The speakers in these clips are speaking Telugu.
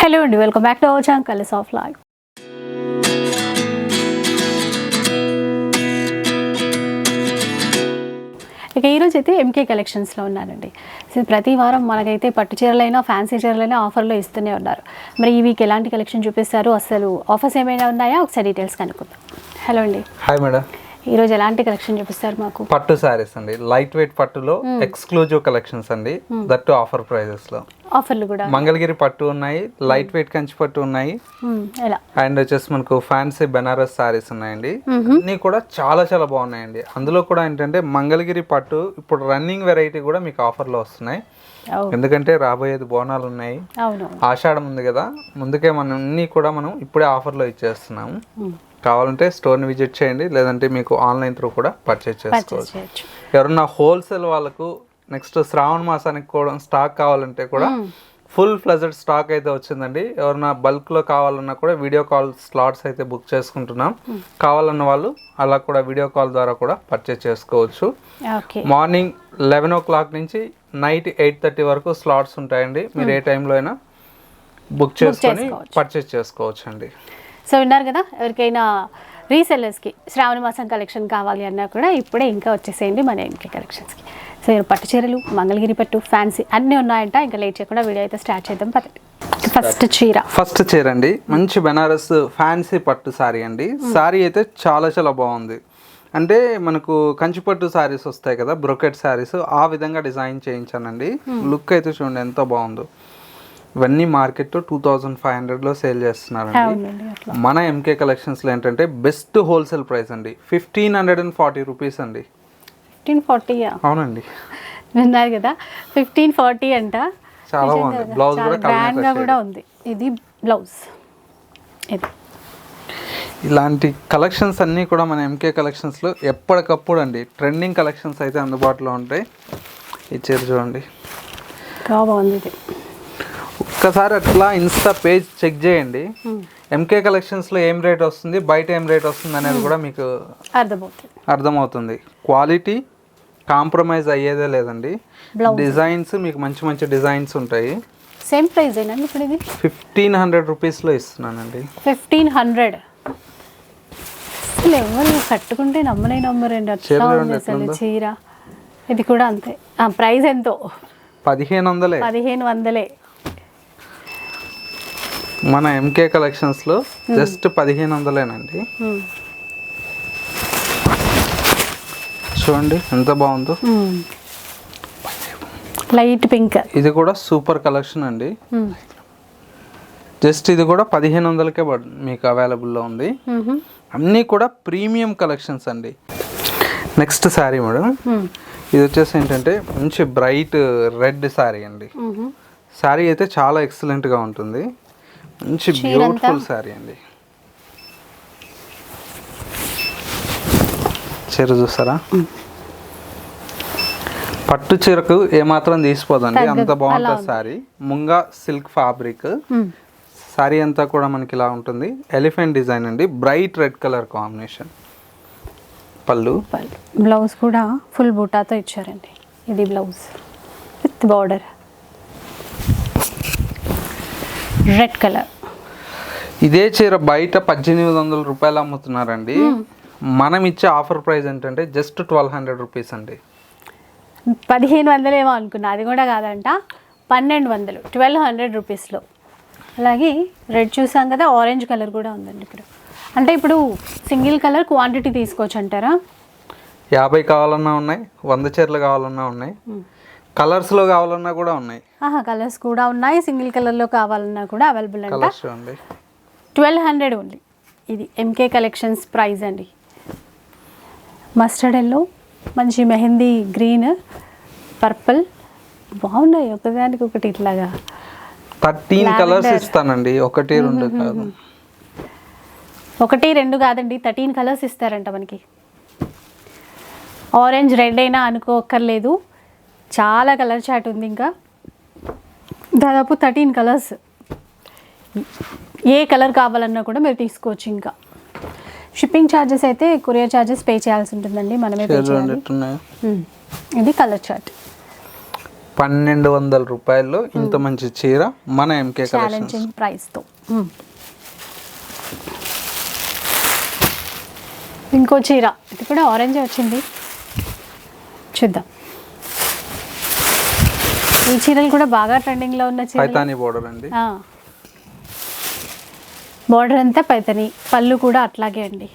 హలో అండి welcome back to our channel colours of life. ఇక ఈరోజు అయితే ఎంకే కలెక్షన్స్లో ఉన్నానండి సో ప్రతి వారం మనకైతే పట్టు చీరలైనా ఫ్యాన్సీ చీరలైనా ఆఫర్లో ఇస్తూనే ఉన్నారు. మరి ఈ వీక్ ఎలాంటి కలెక్షన్ చూపిస్తారు? అసలు ఆఫర్స్ ఏమైనా ఉన్నాయా? ఒకసారి డీటెయిల్స్ కనుక్కుందాం. హలో అండి. హాయ్ మేడం ఈరోజు ఎలాంటి కలెక్షన్ చూపిస్తారు మాకు? పట్టు శారీస్ అండి. లైట్ వెయిట్ పట్టులో ఎక్స్క్లూజివ్ కలెక్షన్స్ అండి. దట్టు ఆఫర్ ప్రైజెస్లో. ఆఫర్లు కూడా. మంగళగిరి పట్టు ఉన్నాయి లైట్ వెయిట్ కంచి పట్టు ఉన్నాయి. అండ్ వచ్చేసి మనకు ఫ్యాన్సీ బెనారస్ శారీస్ ఉన్నాయండి. అన్ని కూడా చాలా చాలా బాగున్నాయండి. అందులో కూడా ఏంటంటే మంగళగిరి పట్టు ఇప్పుడు రన్నింగ్ వెరైటీ కూడా మీకు ఆఫర్లో వస్తున్నాయి. ఓ, ఎందుకంటే రాబోయేది బోనాలు ఉన్నాయి. ఆషాఢం ఉంది కదా. ముందుకే మనం అన్ని కూడా మనం ఇప్పుడే ఆఫర్లో ఇచ్చేస్తున్నాము. కావాలంటే స్టోర్ని విజిట్ చేయండి. లేదంటే మీకు ఆన్లైన్ త్రూ కూడా పర్చేస్ పర్చేస్ చేసుకోవచ్చు. ఎవరన్నా హోల్సేల్ వాళ్ళకు నెక్స్ట్ శ్రావణ మాసానికి కూడా స్టాక్ కావాలంటే కూడా ఫుల్ ఫ్లజెడ్ స్టాక్ అయితే వచ్చిందండి. ఎవరన్నా బల్క్లో కావాలన్నా కూడా వీడియో కాల్ స్లాట్స్ అయితే బుక్ చేసుకుంటున్నాం. కావాలన్న వాళ్ళు అలా కూడా వీడియో కాల్ ద్వారా కూడా పర్చేస్ చేసుకోవచ్చు. మార్నింగ్ లెవెన్ ఓ క్లాక్ నుంచి నైట్ ఎయిట్ థర్టీ వరకు స్లాట్స్ ఉంటాయండి. మీరు ఏ టైంలో అయినా బుక్ చేసుకొని. పర్చేస్ చేసుకోవచ్చు అండి సో విన్నారు కదా ఎవరికైనా రీసెల్లర్స్కి శ్రావణ మాసం కలెక్షన్ కావాలి అన్నా కూడా ఇప్పుడే ఇంకా వచ్చేసేయండి మన ఎంకే కలెక్షన్స్కి సో పట్టు చీరలు మంగళగిరి పట్టు ఫ్యాన్సీ అన్నీ ఉన్నాయంట. ఇంకా లేట్ చేయకుండా వీడియో అయితే స్టార్ట్ చేద్దాం. పదండి ఫస్ట్ చీర. ఫస్ట్ చీర అండి. మంచి బెనారస్ ఫ్యాన్సీ పట్టు శారీ అండి. శారీ అయితే చాలా చాలా బాగుంది. అంటే మనకు కంచిపట్టు శారీస్ వస్తాయి కదా బ్రొకెట్ శారీస్ ఆ విధంగా డిజైన్ చేయించానండి. లుక్ అయితే చూడండి ఎంత బాగుందో. ఇవన్నీ మార్కెట్ టూ థౌజండ్ ఫైవ్ హండ్రెడ్లో సేల్ చేస్తున్నారండి. మన ఎంకే కలెక్షన్స్లో ఏంటంటే బెస్ట్ హోల్సేల్ ప్రైస్ అండి. Fifteen hundred and forty rupees అండి. ఫిఫ్టీన్ ఫార్టీయా అవునండి. విన్నారు కదా ఫిఫ్టీన్ ఫార్టీ అంట. చాలా బాగుంది. బ్లౌజ్ కూడా ఉంది. ఇది బ్లౌజ్ ఇది. ఇలాంటి కలెక్షన్స్ అన్నీ కూడా మన ఎంకే కలెక్షన్స్లో ఎప్పటికప్పుడు అండి. ట్రెండింగ్ కలెక్షన్స్ అయితే అందుబాటులో ఉంటాయి. ఈ చీర చూడండి. బాగుంది ఇది. ఒక్కసారి అట్లా ఇన్స్టా పేజ్ చెక్ చేయండి. ఎంకే కలెక్షన్స్లో ఏం రేట్ వస్తుంది బయట ఏం రేట్ వస్తుంది అనేది కూడా మీకు అర్థమవుతుంది. అర్థమవుతుంది. క్వాలిటీ కాంప్రమైజ్ అయ్యేదే లేదండి. డిజైన్స్ మీకు మంచి మంచి డిజైన్స్ ఉంటాయి. సేమ్ ప్రైస్ ఏనండి ఇప్పుడు ఇది? ఫిఫ్టీన్ హండ్రెడ్ రూపీస్లో ఇస్తున్నానండి. ఫిఫ్టీన్ హండ్రెడ్ అసలు ఎవరు కట్టుకుంటే నమ్మనే నమ్మరండి చీర అట్లా ఉంది అసలు. చీర. ఇది కూడా అంతే. ఆ ప్రైస్ ఎంతో? పదిహేను వందలే. పదిహేను వందలే. మన ఎంకే కలెక్షన్స్లో జస్ట్ పదిహేను వందలేనండి ఉమ్. చూడండి ఎంత బాగుందో. లైట్ పింక్ ఇది కూడా సూపర్ కలెక్షన్ అండి. జస్ట్ ఇది కూడా పదిహేను వందలకే మీకు అవైలబుల్లో ఉంది ఉహు. అన్నీ కూడా ప్రీమియం కలెక్షన్స్ అండి నెక్స్ట్ శారీ మేడం. ఇది వచ్చేసి ఏంటంటే మంచి బ్రైట్ రెడ్ శారీ అండి. శారీ అయితే చాలా ఎక్సలెంట్గా ఉంటుంది మంచి బ్యూటిఫుల్ శారీ అండి. చీర చూసారా పట్టు చీరకు ఏమాత్రం తీసిపోదండి. అంత బాగుంటుంది sari. Munga silk fabric. Sari అంతా కూడా మనకి ఇలా ఉంటుంది. ఎలిఫెంట్ డిజైన్ అండి. Bright red colour combination. పళ్ళు. బ్లౌజ్ కూడా ఫుల్ బూటాతో ఇచ్చారండి. ఇది blouse with border. Red colour. ఇదే చీర బయట పద్దెనిమిది వందల రూపాయలు అమ్ముతున్నారండి. మనం ఇచ్చే ఆఫర్ ప్రైస్ ఏంటంటే జస్ట్ ట్వెల్వ్ హండ్రెడ్ రూపీస్ అండి. పదిహేను వందలేమో అనుకున్నా అది కూడా కాదంట. పన్నెండు వందలు ట్వెల్వ్ హండ్రెడ్ రూపీస్లో. అలాగే రెడ్ చూసాం కదా ఆరెంజ్ కలర్ కూడా ఉందండి ఇప్పుడు అంటే ఇప్పుడు సింగిల్ కలర్ క్వాంటిటీ తీసుకోవచ్చు అంటారా? యాభై కావాలన్నా ఉన్నాయి వంద చీరలు కావాలన్నా ఉన్నాయి. కలర్స్లో కావాలన్నా కూడా ఉన్నాయి. ఆహా కలర్స్ కూడా ఉన్నాయి. సింగిల్ కలర్లో కావాలన్నా కూడా అవైలబుల్ అంట. Colours twelve hundred only. ఇది ఎంకే కలెక్షన్స్ ప్రైస్ అండి. మస్టర్డ్ ఎల్లో మంచి మెహందీ గ్రీన్ పర్పుల్. బాగున్నాయి ఒకదానికి ఒకటి ఇట్లాగా. థర్టీన్ కలర్స్ ఇస్తానండి. ఒకటి రెండు కాదు. ఒకటి రెండు కాదండి. థర్టీన్ కలర్స్ ఇస్తారంట మనకి. ఆరెంజ్ రెడ్ అయినా అనుకోక్కర్లేదు. చాలా కలర్ చాట్ ఉంది ఇంకా. దాదాపు థర్టీన్ కలర్స్. ఏ కలర్ కావాలన్నా కూడా మీరు తీసుకోవచ్చు ఇంకా. షిప్పింగ్ ఛార్జెస్ అయితే కొరియర్ ఛార్జెస్ పే చేయాల్సి ఉంటుందండి మనమే పే చేయాలి. ఇది కలర్ చార్ట్. పన్నెండు వందల రూపాయల్లో ఇంత మంచి చీర మన ఎంకే ఛాలెంజింగ్ ప్రైస్తో ఇంకో చీర. ఇది కూడా ఆరెంజ్ వచ్చింది. చూద్దాం. ఈ చీరలు కూడా బాగా ట్రెండింగ్లో ఉన్న చీర పైతానీ బోర్డర్ అండి. బార్డర్ అంతా పైతని పళ్ళు కూడా అట్లాగే అండి.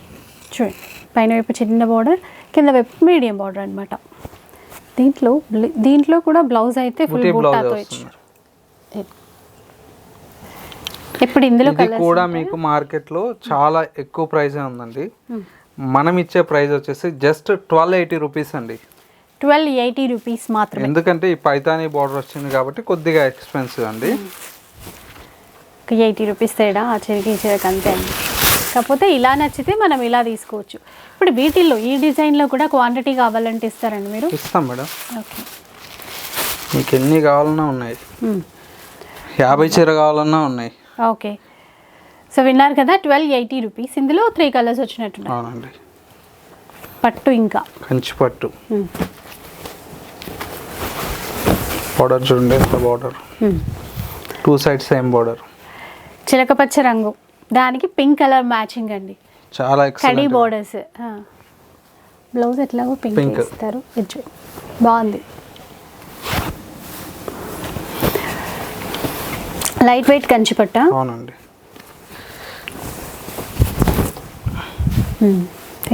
చూడండి పైన వైపు చిన్న బార్డర్ కింద వైపు మీడియం బార్డర్ అన్నమాట. దీంట్లో దీంట్లో కూడా బ్లౌజ్ అయితే ఫుల్ బుటీ బ్లౌజ్ బూటాతో వస్తుంది. ఇచ్చారు ఇప్పుడు ఇందులో కూడా మీకు మార్కెట్లో చాలా ఎక్కువ ప్రైస్ ఉందండి. మనం ఇచ్చే ప్రైస్ వచ్చేసి జస్ట్ ట్వెల్వ్ ఎయిటీ రూపీస్ అండి. ట్వెల్వ్ ఎయిటీ రూపీస్ మాత్రమే. ఎందుకంటే ఈ పైతానీ బార్డర్ వచ్చింది కాబట్టి కొద్దిగా ఎక్స్పెన్సివ్ అండి. ఒక ఎయిటీ రూపీస్ తేడా ఆ చీరకి చీరకి అంతే అండి. కాకపోతే ఇలా నచ్చితే మనం ఇలా తీసుకోవచ్చు. ఇప్పుడు వీటిల్లో ఈ డిజైన్లో కూడా క్వాంటిటీ కావాలంటే ఇస్తారండి మీరు? ఇస్తాం మేడం. ఓకే. మీకు ఎన్ని కావాలన్నా ఉన్నాయి. యాభై చీర కావాలన్నా ఉన్నాయి. ఓకే. సో విన్నారు కదా ట్వెల్వ్ ఎయిటీ రూపీస్. ఇందులో త్రీ కలర్స్ వచ్చినట్టున్నాయి. అవునండి. పట్టు ఇంకా. కంచి పట్టు. బార్డర్ చూడండి border. Two sides same border చిలకపచ్చ రంగు. దానికి పింక్ కలర్ మ్యాచింగ్ అండి. చాలా కడీ బోర్డర్స్ బ్లౌజ్ ఎట్లాగో పింక్. ఇస్తారు ఇది చూడు. బాగుంది. లైట్ వెయిట్ కంచి పట్ట. అవునండి.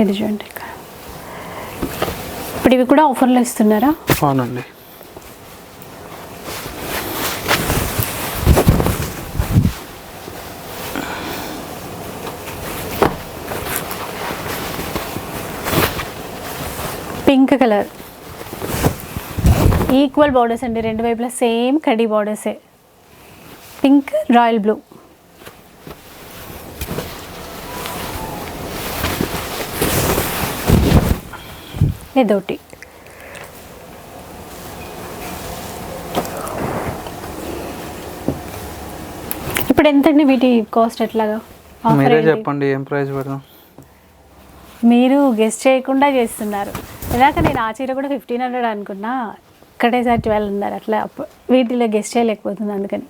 ఇది చూడండి ఇక్కడ. ఇప్పుడు ఇవి కూడా ఆఫర్లో ఇస్తున్నారా? అవునండి. Pink colour. ఈక్వల్ బార్డర్స్ అండి రెండు వైపులా సేమ్ కడీ బార్డర్సే పింక్ రాయల్ బ్లూ ఇదొకటి. ఇప్పుడు ఎంతండి వీటి కాస్ట్ ఎట్లాగా? మీరే? చెప్పండి ఏం ప్రైస్ పెడదాం? మీరు గెస్ట్ చేయకుండా చేస్తున్నారు. ఇందాక నేను ఆ చీర కూడా ఫిఫ్టీన్ హండ్రెడ్ అనుకున్నా. ఒక్కటేసారి ట్వెల్వ్ ఉన్నారు. అట్లా వీటిలో గెస్ట్ చేయలేకపోతుంది అందుకని.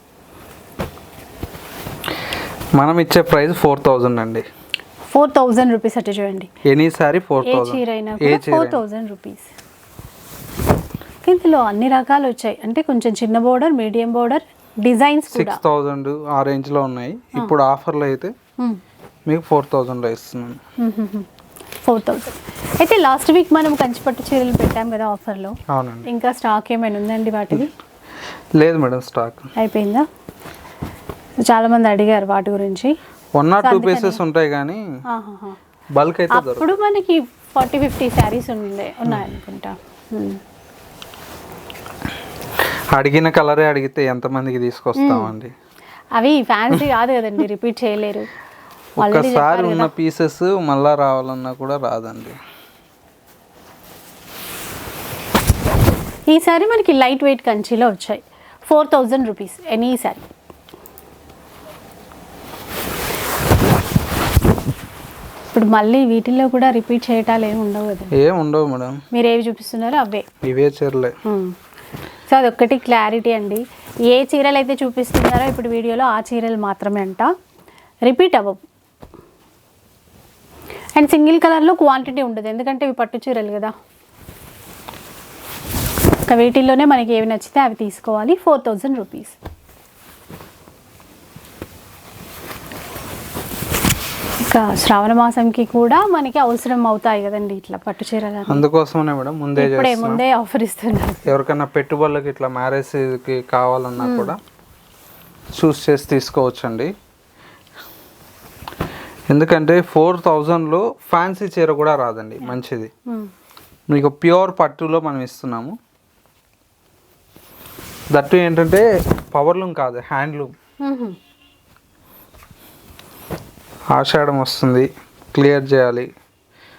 మనం ఇచ్చే ప్రైస్ ఫోర్ థౌజండ్ అండి. ఫోర్ థౌజండ్ రూపీస్ అట్టు చూడండి. ఎనీ సారీ ఫోర్ ఏ చీర అయినా ఫోర్ థౌజండ్ రూపీస్ ఇందులో అన్ని రకాలు వచ్చాయి. అంటే కొంచెం చిన్న border medium border designs six thousand ఆ రేంజ్లో ఉన్నాయి. ఇప్పుడు ఆఫర్లో అయితే మీకు ఫోర్ థౌజండ్లో ఇస్తున్నాను. ఫోర్ థౌజండ్ అయితే లాస్ట్ వీక్ మనం కంచిపట్టు చీరలు పెట్టాం కదా ఆఫర్లో అవునండి. ఇంకా స్టాక్ ఏమైనా ఉందండి వాటిది? లేదు మేడం స్టాక్ అయిపోయిందా? చాలా మంది అడిగారు వాటి గురించి. One or two. పీసెస్ ఉంటాయి కానీ. బల్క్ అయితే అప్పుడు మనకి ఫార్టీ ఫిఫ్టీ శారీస్ ఉండే ఉన్నాయనుకుంటా. Hmm. అడిగిన కలరే అడిగితే ఎంతమందికి తీసుకొస్తామండి? అవి ఫ్యాన్సీ కాదు కదండి రిపీట్ చేయలేరు. ఒక్కసారి ఉన్న పీసెస్ మళ్ళా రావాలన్నా కూడా రాదండి. ఈసారి మనకి లైట్ వెయిట్ కంచిలో వచ్చాయి. Four thousand rupees any sari ఇప్పుడు మళ్ళీ వీటిల్లో కూడా రిపీట్ చేయటాలు ఏమి ఉండవు కదా. ఏం ఉండవు మేడం. మీరు ఏవి చూపిస్తున్నారో అవే. ఇవే చీరలే. సో అదొక్కటి క్లారిటీ అండి. ఏ చీరలు అయితే చూపిస్తున్నారో ఇప్పుడు వీడియోలో ఆ చీరలు మాత్రమే అంట. రిపీట్ అవ్వవు. అండ్ సింగిల్ కలర్లో క్వాంటిటీ ఉండదు ఎందుకంటే ఇవి పట్టు చీరలు కదా. ఇంకా వీటిల్లోనే మనకి ఏవి నచ్చితే అవి తీసుకోవాలి ఫోర్ థౌజండ్ రూపీస్. ఇంకా శ్రావణ మాసంకి కూడా మనకి అవసరం అవుతాయి కదండి ఇట్లా పట్టు చీరలు అందుకోసమనే మేడం ముందే ఇప్పుడే ముందే ఆఫర్ ఇస్తున్నారు. ఎవరికైనా పెట్టుబడులకు ఇట్లా మ్యారేజ్కి కావాలన్నా కూడా చూస్ చేసి తీసుకోవచ్చండి. ఎందుకంటే ఫోర్ థౌజండ్లో ఫ్యాన్సీ చీర కూడా రాదండి మంచిది. మ్మ్. మీకు ప్యూర్ పట్టులో మనం ఇస్తున్నాము. దట్టు ఏంటంటే పవర్లూమ్ కాదు హ్యాండ్లూమ్. ఆషాఢం వస్తుంది క్లియర్ చేయాలి.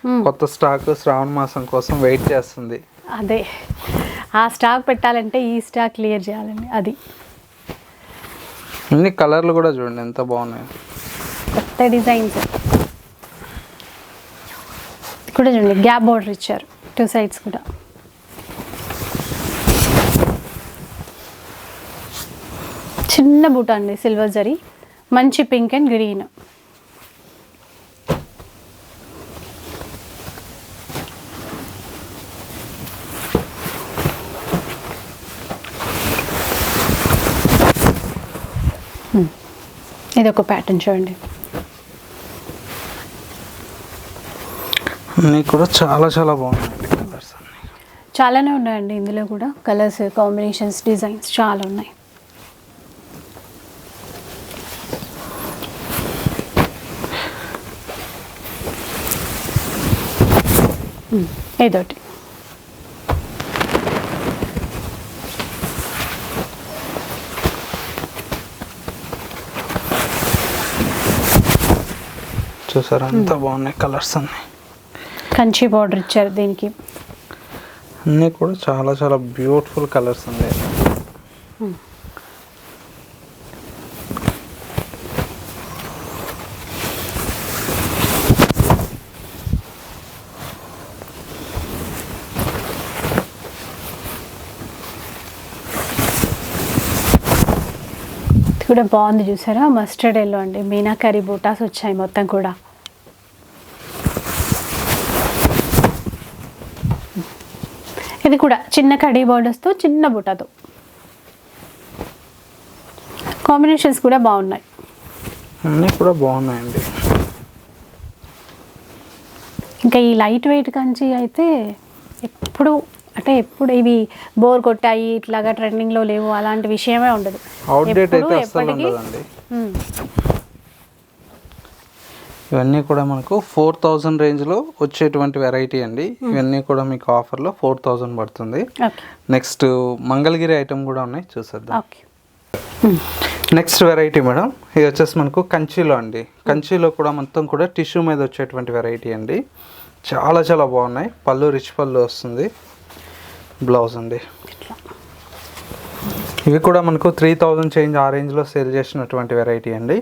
మ్మ్. కొత్త స్టాక్ శ్రావణ మాసం కోసం వెయిట్ చేస్తుంది. అదే. ఆ స్టాక్ పెట్టాలంటే ఈ స్టాక్ క్లియర్ చేయాలండి అది. అన్ని కలర్లు కూడా చూడండి ఎంత బాగున్నాయి. కొత్త డిజైన్స్. కూడా చూడండి గ్యాప్ బోర్డర్ ఇచ్చారు టూ సైడ్స్ కూడా. చిన్న బూట అండి సిల్వర్ జరీ మంచి పింక్ అండ్ గ్రీన్. ఇది ఒక ప్యాటర్న్ చూడండి. అన్నీ కూడా చాలా చాలా బాగున్నాయండి కలర్స్ అన్నీ చాలానే ఉన్నాయండి ఇందులో కూడా. కలర్స్ కాంబినేషన్స్ డిజైన్స్ చాలా ఉన్నాయి. ఉమ్, ఏదోటి. చూసారా అంత బాగున్నాయి కలర్స్ అన్నీ. కంచి బార్డర్ ఇచ్చారు దీనికి. అన్నీ కూడా చాలా చాలా బ్యూటిఫుల్ కలర్స్ ఉన్నాయి కూడా బాగుంది చూసారా? మస్టర్డ్ ఎల్లో అండి. మీనాకరీ బూటాస్ వచ్చాయి మొత్తం కూడా. ఇది కూడా చిన్న కడీ బార్డర్స్తో చిన్న బుటాతో. కాంబినేషన్స్ కూడా బాగున్నాయి. అన్నీ కూడా బాగున్నాయండి. ఇంకా ఈ లైట్ వెయిట్ కంచి అయితే ఎప్పుడు అంటే ఎప్పుడు ఇవి బోర్ కొట్టాయి ఇట్లాగా ట్రెండింగ్లో లేవు అలాంటి విషయమే ఉండదు. అవుట్డేట్ అయితే అస్సలు ఉండదండి. ఇవన్నీ కూడా మనకు ఫోర్ థౌజండ్ రేంజ్లో వచ్చేటువంటి వెరైటీ అండి. ఇవన్నీ కూడా మీకు ఆఫర్లో ఫోర్ థౌజండ్ పడుతుంది. నెక్స్ట్ మంగళగిరి ఐటమ్ కూడా ఉన్నాయి. చూసేద్దాం. నెక్స్ట్ వెరైటీ మేడం ఇది వచ్చేసి మనకు కంచిలో అండి. కంచిలో కూడా మొత్తం కూడా టిష్యూ మీద వచ్చేటువంటి వెరైటీ అండి. చాలా చాలా బాగున్నాయి. పళ్ళు రిచ్ పళ్ళు వస్తుంది. బ్లౌజ్ అండి. ఇట్లా. ఇవి కూడా మనకు త్రీ థౌజండ్ చేంజ్ ఆ రేంజ్లో సేల్ చేసినటువంటి వెరైటీ అండి.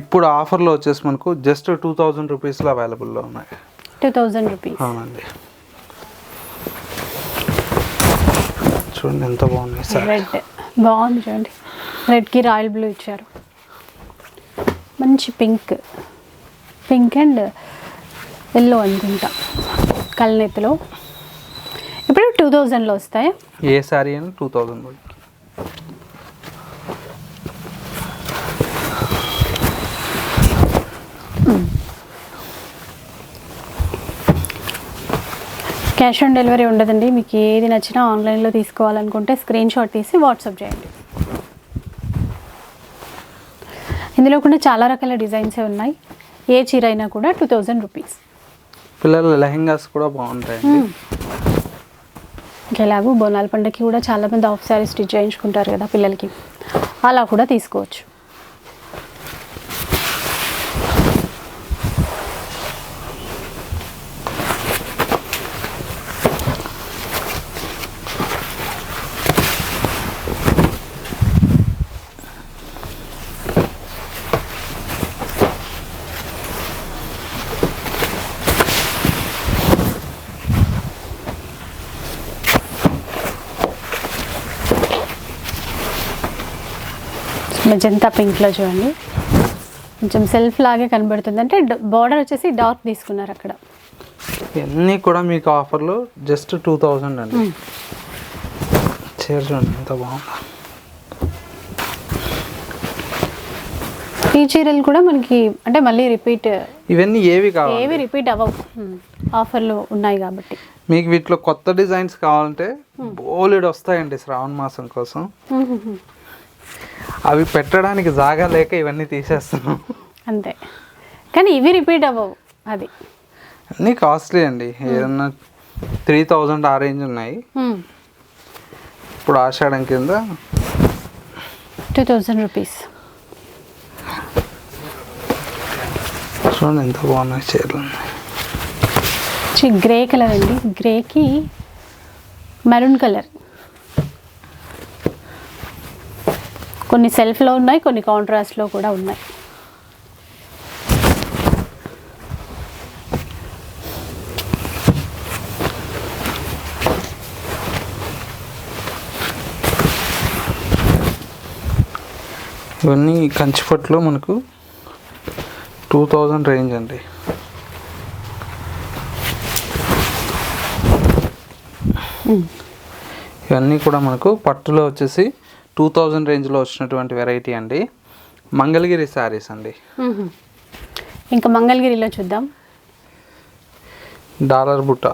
ఇప్పుడు ఆఫర్లో వచ్చేసి మనకు జస్ట్ టూ థౌజండ్ రూపీస్లో అవైలబుల్లో ఉన్నాయి. టూ థౌజండ్ రూపీస్ అవునండి. చూడండి ఎంత సార్. రెడ్ బాగుంది చూడండి. రెడ్కి రాయల్ బ్లూ ఇచ్చారు. మంచి పింక్ పింక్ అండ్ ఎల్లో అనుకుంటా. కళ్ళనెత్తిలో ఇప్పుడు టూ థౌజండ్లో వస్తాయి? ఏ శారీ అని two thousand cash on delivery ఉండదండి. మీకు ఏది నచ్చినా ఆన్లైన్లో తీసుకోవాలనుకుంటే స్క్రీన్ షాట్ తీసి వాట్సాప్ చేయండి. ఇందులో కూడా చాలా రకాల డిజైన్స్ ఉన్నాయి. ఏ చీర అయినా కూడా టూ థౌజండ్ రూపీస్. పిల్లల లెహెంగాస్ కూడా బాగుంటాయండి. ఇంకా ఎలాగో బోనాల పండుగకి కూడా చాలామంది ఆఫ్ శారీ స్టిచ్ చేయించుకుంటారు కదా పిల్లలకి. అలా కూడా తీసుకోవచ్చు. మెజంతా పింక్లో చూడండి. కొంచెం సెల్ఫ్ లాగే కనబడుతుంది. అంటే బార్డర్ వచ్చేసి డార్క్ తీసుకున్నారు అక్కడ. ఇవన్నీ కూడా మీకు ఆఫర్లో జస్ట్ టూ థౌజండ్ అండి. చీర చూడండి ఎంత బాగుంది. ఈ చీరలు కూడా మనకి అంటే మళ్ళీ రిపీట్ ఇవన్నీ ఏవి కావాలి? ఏవి రిపీట్ అవ్వవు. ఆఫర్లు ఉన్నాయి కాబట్టి. మీకు వీటిలో కొత్త డిజైన్స్ కావాలంటే బోలెడు వస్తాయండి శ్రావణ మాసం కోసం. అవి పెట్టడానికి జాగా లేక ఇవన్నీ తీసేస్తున్నాం. అంతే. కానీ ఇవి రిపీట్ అవ్వవు అది. అన్నీ కాస్ట్లీ అండి. ఏదన్నా త్రీ థౌజండ్ ఆ రేంజ్ ఉన్నాయి. ఇప్పుడు ఆషాఢం కింద టూ థౌజండ్ రూపీస్. చూడండి ఎంత బాగున్నాయి చీరలు. గ్రే కలర్ అండి. గ్రేకి మెరూన్ కలర్. కొన్ని సెల్ఫ్లో ఉన్నాయి కొన్ని కాంట్రాస్ట్లో కూడా ఉన్నాయి. ఇవన్నీ కంచిపట్లో మనకు టూ థౌజండ్ రేంజ్ అండి. ఇవన్నీ కూడా మనకు పట్టులో వచ్చేసి టూ థౌజండ్ రేంజ్లో వచ్చినటువంటి వెరైటీ అండి. మంగళగిరి శారీస్ అండి. ఇంకా మంగళగిరిలో చూద్దాం. డాలర్ బుట్ట.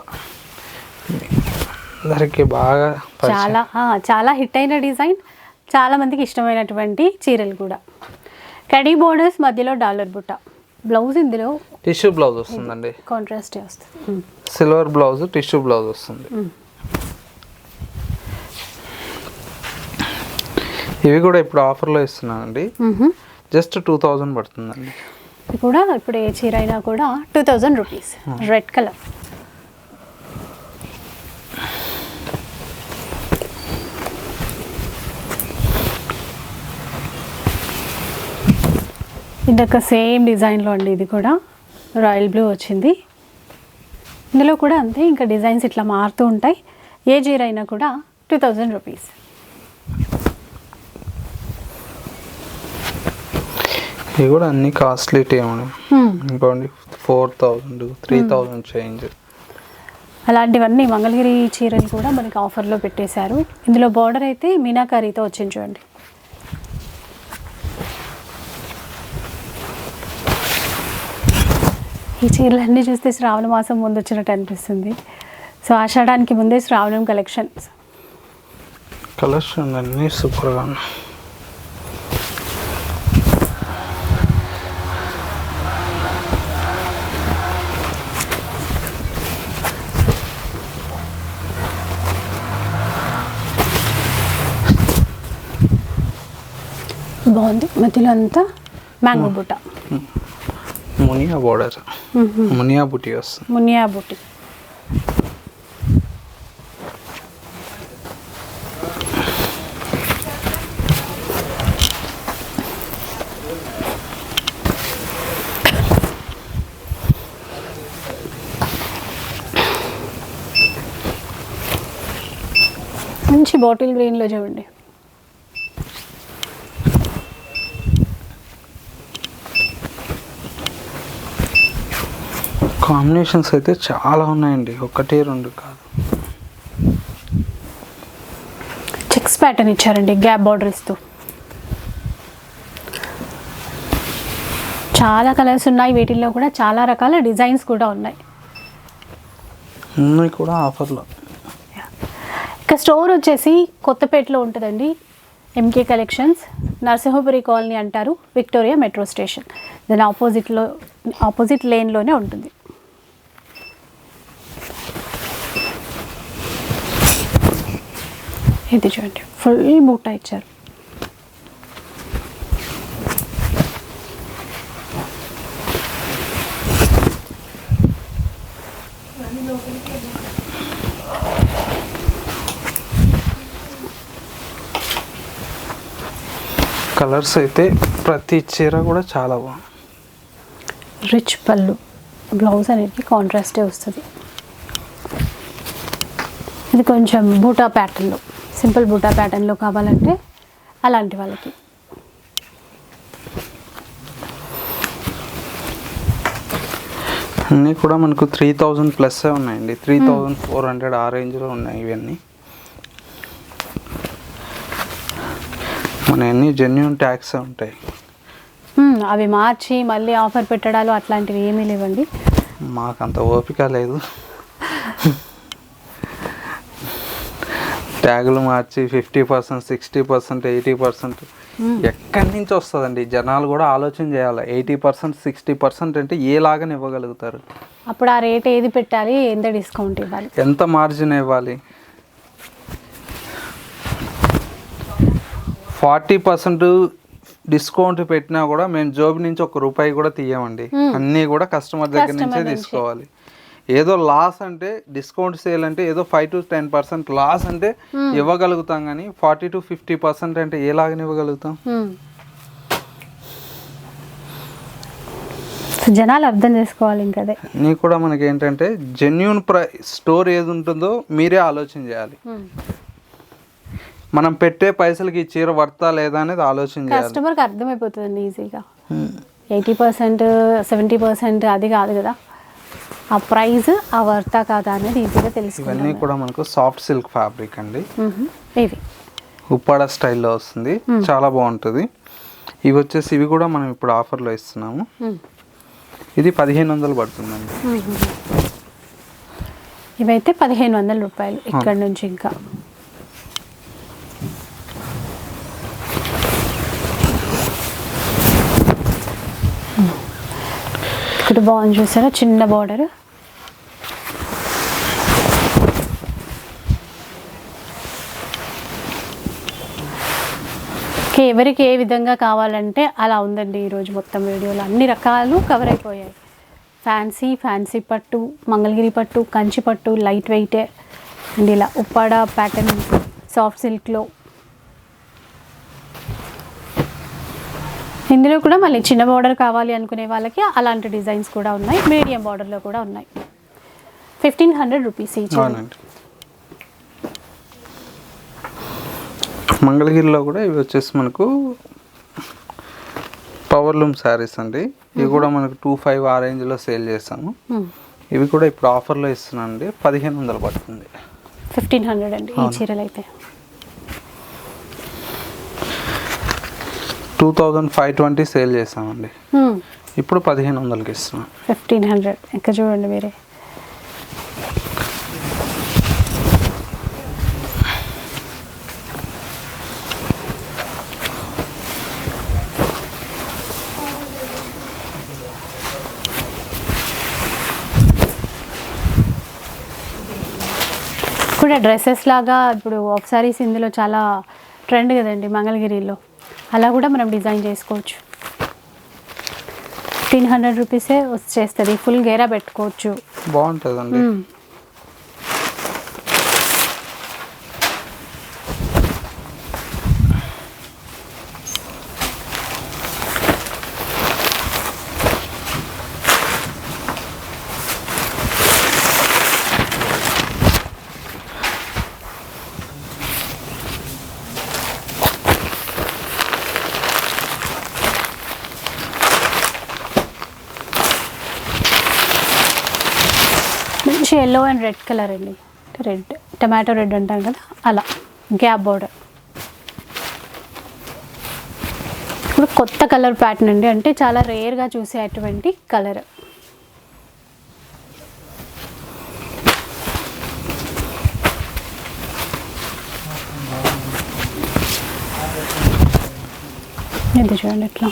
అందరికి బాగా. చాలా చాలా హిట్ అయిన డిజైన్ చాలా మందికి ఇష్టమైనటువంటి చీరలు కూడా. కడీ బోర్డర్స్ మధ్యలో డాలర్ బుట్ట. బ్లౌజ్ ఇందులో టిష్యూ బ్లౌజ్ వస్తుందండి. కాంట్రాస్టే వస్తుంది. సిల్వర్ బ్లౌజ్ టిష్యూ బ్లౌజ్ వస్తుంది. ఇవి కూడా ఇప్పుడు ఆఫర్లో ఇస్తున్నానండి. జస్ట్ టూ థౌజండ్ పడుతుందండి. ఇది కూడా ఇప్పుడు ఏ చీర అయినా కూడా two thousand rupees. Red colour. ఇదొక సేమ్ డిజైన్లో అండి ఇది కూడా. రాయల్ బ్లూ వచ్చింది. ఇందులో కూడా అంతే ఇంకా డిజైన్స్ ఇట్లా మారుతూ ఉంటాయి. ఏ చీర అయినా కూడా టూ థౌజండ్ రూపీస్. ఇవి కూడా అన్ని కాస్ట్లీ ఏమన్నా ఇంకోండి four thousand three thousand change అలాంటివన్నీ మంగళగిరి చీరలు కూడా మనకి ఆఫర్లో పెట్టేశారు. ఇందులో బార్డర్ అయితే మీనాకారీతో వచ్చింది చూడండి. ఈ చీరలన్నీ చూస్తే శ్రావణ మాసం ముందు వచ్చినట్టు అనిపిస్తుంది. సో ఆషాఢానికి ముందే శ్రావణం కలెక్షన్స్ కలర్స్ అన్నీ సూపర్గా ఉన్నాయి బాగుంది. మధ్యలో అంతా మ్యాంగో బుట్ట. మునియా బోర్డర్. మునియా బుటీ వస్తుంది. మునియా బుట్టి. మంచి బాటిల్ గ్రీన్లో చూడండి. కాంబినేషన్స్ అయితే చాలా ఉన్నాయండి. ఒకటి రెండు కాదు. చెక్స్ ప్యాటర్న్ ఇచ్చారండి గ్యాప్ బార్డర్ ఇస్తూ చాలా కలర్స్ ఉన్నాయి వీటిల్లో కూడా చాలా రకాల డిజైన్స్ కూడా ఉన్నాయి. అన్నీ కూడా ఆఫర్లో. ఇక స్టోర్ వచ్చేసి కొత్తపేటలో ఉంటుందండి ఎంకే కలెక్షన్స్ నరసింహపురి కాలనీ అంటారు విక్టోరియా మెట్రో స్టేషన్. దాని ఆపోజిట్లో ఆపోజిట్ లేన్లోనే ఉంటుంది. ఇది చూడండి. ఫుల్ బూటా ఇచ్చారు. కలర్స్ అయితే ప్రతి చీర కూడా చాలా బాగుంది. రిచ్ పళ్ళు. బ్లౌజ్ అనేది కాంట్రాస్టే వస్తుంది. ఇది కొంచెం బూటా ప్యాటర్న్లో సింపుల్ బూటా ప్యాటర్న్లో కావాలంటే అలాంటి వాళ్ళకి. అన్నీ కూడా మనకు త్రీ థౌజండ్ ప్లస్ ఉన్నాయండి. త్రీ థౌజండ్ ఫోర్ హండ్రెడ్ ఆ రేంజ్లో ఉన్నాయి ఇవన్నీ. మన అన్ని జెన్యున్ ట్యాక్స్ ఉంటాయి. మ్మ్, అవి మార్చి మళ్ళీ ఆఫర్ పెట్టడాలు అట్లాంటివి ఏమీ లేవండి. మాకు అంత ఓపిక లేదు. ట్యాగులు మార్చి fifty percent sixty percent eighty percent. ఎక్కడి నుంచి వస్తుందండి? జనాలు కూడా ఆలోచన చేయాలి. ఎయిటీ పర్సెంట్ సిక్స్టీ పర్సెంట్ అంటే ఏలాగానే ఇవ్వగలుగుతారు? అప్పుడు ఆ రేట్ ఏది పెట్టాలి? ఎంత డిస్కౌంట్ ఇవ్వాలి? ఎంత మార్జిన్ ఇవ్వాలి? ఫార్టీ పర్సెంట్ డిస్కౌంట్ పెట్టినా కూడా మేము జోబు నుంచి ఒక రూపాయి కూడా తీయమండి. అన్నీ కూడా కస్టమర్ దగ్గర నుంచే. తీసుకోవాలి. ఏదో లాస్ అంటే డిస్కౌంట్ సేల్ అంటే ఏదో five to ten percent loss అంటే ఇవ్వగలుగుతాం కానీ ఫార్టీ టు ఫిఫ్టీ పర్సెంట్ అంటే ఏలాగని ఇవ్వగలుగుతాం. సో జనాలు అర్థం చేసుకోవాలి ఇంకా అదే. అన్నీ కూడా మనకి ఏంటంటే జెన్యున్ ప్రై స్టోర్ ఏది ఉంటుందో మీరే ఆలోచన చేయాలి. మ్మ్. మనం పెట్టే పైసలకి ఈ చీర వర్తా లేదా అనేది ఆలోచన చేయాలి. కస్టమర్కి అర్థమైపోతుందండి ఈజీగా ఎయిటీ పర్సెంట్ సెవెంటీ పర్సెంట్ అది కాదు కదా. ఆ ప్రైస్ ఆ వర్తా కాదా అనేది ఈజీగా తెలుసుకుంటాం ఇవన్నీ కూడా మనకు సాఫ్ట్ సిల్క్ ఫ్యాబ్రిక్ అండి. ఇవి. ఉప్పాడ స్టైల్లో వస్తుంది. చాలా బాగుంటుంది. ఇవి వచ్చేసి ఇవి కూడా మనం ఇప్పుడు ఆఫర్లో ఇస్తున్నాము. ఇది పదిహేను వందలు పడుతుందండి. ఇవైతే పదిహేను వందల రూపాయలు ఇక్కడ నుంచి ఇంకా. ఇక్కడ బాగుంది చూసారా? చిన్న బార్డర్ ఎవరికి ఏ విధంగా కావాలంటే అలా ఉందండి ఈరోజు మొత్తం వీడియోలో. అన్ని రకాలు కవర్ అయిపోయాయి. ఫ్యాన్సీ ఫ్యాన్సీ పట్టు మంగళగిరి పట్టు కంచి పట్టు లైట్ వెయిటే అండ్ ఇలా ఉప్పాడ ప్యాటర్న్ సాఫ్ట్ సిల్క్లో ఇందులో కూడా మళ్ళీ చిన్న బార్డర్ కావాలి అనుకునే వాళ్ళకి అలాంటి డిజైన్స్ కూడా ఉన్నాయి. మీడియం బార్డర్లో కూడా ఉన్నాయి. ఫిఫ్టీన్ హండ్రెడ్ రూపీస్ ఈచ్ మంగళగిరిలో కూడా ఇవి వచ్చేసి మనకు పవర్ లూమ్ శారీస్ అండి. ఇవి కూడా మనకు టూ ఫైవ్ ఆ రేంజ్లో సేల్ చేస్తాము ఇవి కూడా ఇప్పుడు ఆఫర్లో ఇస్తున్నాను అండి పదిహేను వందలు పడుతుంది. ఫిఫ్టీన్ హండ్రెడ్ అండి ఈ చీరలు అయితే two thousand five twenty sale చేసామండి ఇప్పుడు పదిహేను వందలకి ఇస్తున్నాం. Fifteen hundred. ఇంకా చూడండి మీరే. కూడా డ్రెస్సెస్ లాగా ఇప్పుడు ఆఫ్ సారీస్ ఇందులో చాలా ట్రెండ్ కదండి మంగళగిరిలో. అలా కూడా మనం డిజైన్ చేసుకోవచ్చు. ఫిఫ్టీన్ హండ్రెడ్ రూపీసే వచ్చేస్తుంది. ఫుల్ గేరా పెట్టుకోవచ్చు. బాగుంటుందండి మ్మ్. మంచి ఎల్లో అండ్ రెడ్ కలర్ అండి. రెడ్ టమాటో రెడ్ అంటాం కదా అలా. Gap border. ఇప్పుడు కొత్త కలర్ ప్యాటర్న్ అండి. అంటే చాలా రేర్గా చూసే అటువంటి కలర్. ఇది చూడండి ఎట్లా.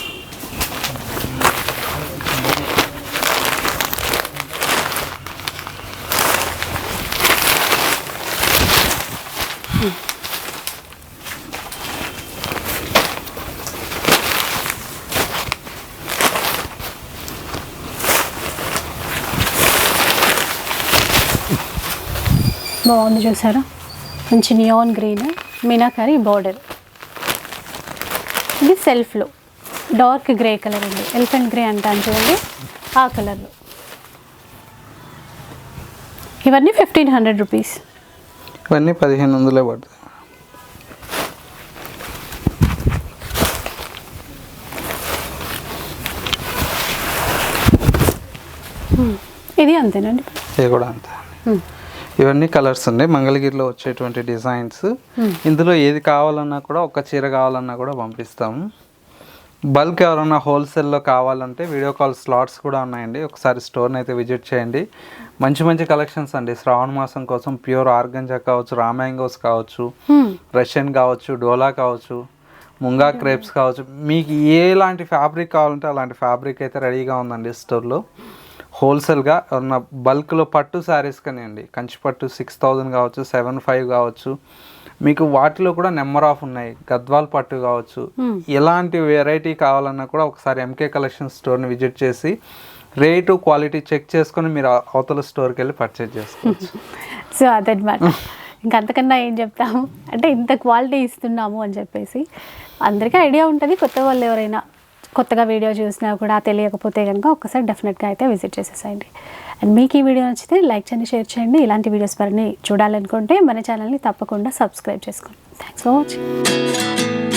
బాగుంది చూసారా? మంచి నియాన్ గ్రీన్ మీనాకరీ బార్డర్ ఇది సెల్ఫ్లో డార్క్ గ్రే కలర్ అండి ఎలిఫెంట్ గ్రే అంటాను చూడండి. ఆ కలర్లో ఇవన్నీ ఫిఫ్టీన్ హండ్రెడ్ రూపీస్ ఇవన్నీ పదిహేను వందలే పడుతుంది ఇది అంతేనండి ఇవి కూడా అంతే. ఇవన్నీ కలర్స్ అండి మంగళగిరిలో వచ్చేటువంటి డిజైన్స్. ఇందులో ఏది కావాలన్నా కూడా ఒక చీర కావాలన్నా కూడా పంపిస్తాము బల్క్ ఎవరన్నా హోల్సేల్లో కావాలంటే వీడియో కాల్ స్లాట్స్ కూడా ఉన్నాయండి. ఒకసారి స్టోర్ని అయితే విజిట్ చేయండి. మంచి మంచి కలెక్షన్స్ అండి. శ్రావణ మాసం కోసం ప్యూర్ ఆర్గంజా కావచ్చు రామ్యాంగోస్ కావచ్చు రష్యన్ కావచ్చు డోలా కావచ్చు ముంగా క్రేప్స్ కావచ్చు. మీకు ఎలాంటి ఫ్యాబ్రిక్ కావాలంటే అలాంటి ఫ్యాబ్రిక్ అయితే రెడీగా ఉందండి స్టోర్లో. హోల్సేల్గా ఉన్న బల్క్లో పట్టు శారీస్ కానివ్వండి కంచి పట్టు సిక్స్ థౌజండ్ కావచ్చు సెవెన్ ఫైవ్ కావచ్చు మీకు వాటిలో కూడా నెంబర్ ఆఫ్ ఉన్నాయి. గద్వాల్ పట్టు కావచ్చు. ఎలాంటి వెరైటీ కావాలన్నా కూడా ఒకసారి ఎంకే కలెక్షన్ స్టోర్ని విజిట్ చేసి రేటు క్వాలిటీ చెక్ చేసుకొని మీరు అవతల స్టోర్కి వెళ్ళి పర్చేజ్ చేసుకోవచ్చు. సో అదనమాట ఇంకా అంతకన్నా ఏం చెప్తాము? అంటే ఇంత క్వాలిటీ ఇస్తున్నాము అని చెప్పేసి. అందరికీ ఐడియా ఉంటుంది కొత్త వాళ్ళు ఎవరైనా. కొత్తగా వీడియో చూసినా కూడా తెలియకపోతే కనుక ఒక్కసారి డెఫినెట్గా అయితే విజిట్ చేసేసేయండి. అండ్ మీకు ఈ వీడియో నచ్చితే లైక్ చేయండి షేర్ చేయండి. ఇలాంటి వీడియోస్ మరిన్ని చూడాలనుకుంటే మన ఛానల్ని తప్పకుండా సబ్స్క్రైబ్ చేసుకోండి. Thanks for watching